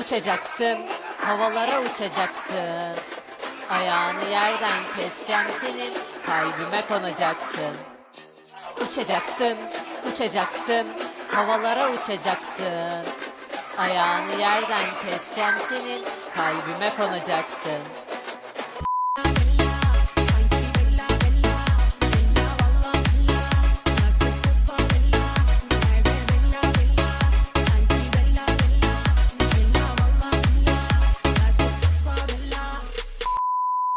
Uçacaksın, havalara uçacaksın. Ayağını yerden keseceğim senin, kalbime konacaksın. Uçacaksın, uçacaksın, havalara uçacaksın. Ayağını yerden keseceğim senin, kalbime konacaksın.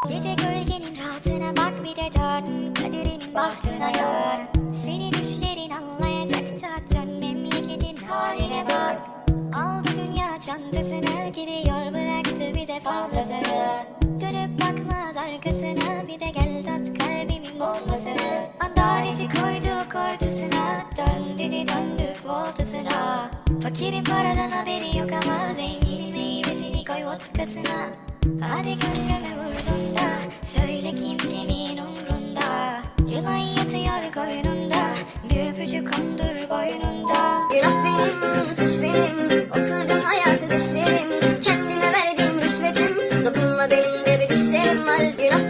Gece gölgenin rahatına bak bir de dön Kaderinin bahtına gör Seni düşlerin anlayacak da dön Memleketin haline bak. Aldı dünya çantasını gidiyor bıraktı bize fazlasını. Dönüp bakmaz arkasına bir de gel tat kalbimin bombasını Adaleti koyduk ortasına dön dedi döndü voltasına. Fakirin paradan haberi yok ama zenginin meyvesini koy vodkasına. Hadi gönlümü Söyle kim kimin umrunda. Yılan yatıyor koynunda. Bir öpücük kondur boynunda. Günah benim, suç benim. O kırdım hayatı düşlerim. Kendime verdiğim rüşvetim. Dokunma benim de bir düşlerim var. Günah